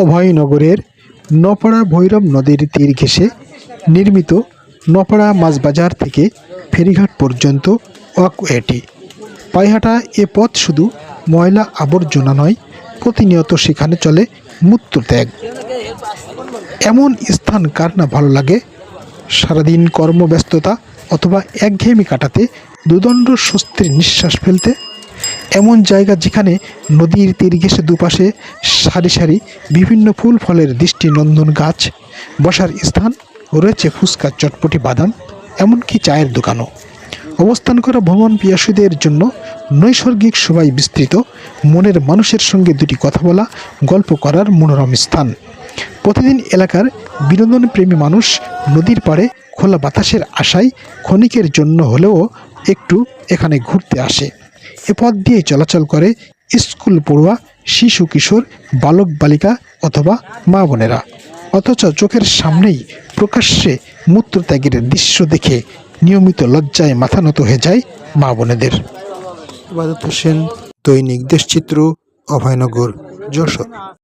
অভয়নগরের নপাড়া ভৈরব নদীর তীর ঘেঁষে নির্মিত নপাড়া মাছ বাজার থেকে ফেরিঘাট পর্যন্ত ওয়াকওয়েটি পায়হাটা এ পথ শুধু ময়লা আবর্জনা নয়, প্রতিনিয়ত সেখানে চলে মূত্রত্যাগ এমন স্থান কার না ভালো লাগে? সারাদিন কর্মব্যস্ততা অথবা একঘেয়েমি কাটাতে দুদণ্ড স্বস্তির নিঃশ্বাস ফেলতে এমন জায়গা যেখানে নদীর তীর ঘেঁষে দুপাশে সারি সারি বিভিন্ন ফুল, ফলের দৃষ্টিনন্দন গাছ বসার স্থান রয়েছে ফুচকা, চটপটি, বাদাম, এমনকি চায়ের দোকানও। অবস্থান করা ভ্রমণ পিয়াসুদের জন্য নৈসর্গিক শোভায় বিস্তৃত, মনের মানুষের সঙ্গে দুটি কথা বলা, গল্প করার মনোরম স্থান। প্রতিদিন এলাকার বিনোদন প্রেমী মানুষ নদীর পাড়ে খোলা বাতাসের আশায় ক্ষণিকের জন্য হলেও একটু এখানে ঘুরতে আসে। এ পথ দিয়ে চলাচল করে স্কুল পড়ুয়া, শিশু, কিশোর, বালক, বালিকা অথবা মা বোনেরা। অথচ চোখের সামনেই প্রকাশ্যে মূত্রত্যাগের দৃশ্য দেখে নিয়মিত লজ্জায় মাথা নত হয়ে যায় মা বোনেদের। হোসেন দৈনিক দেশচিত্র, অভয়নগর, যশোর।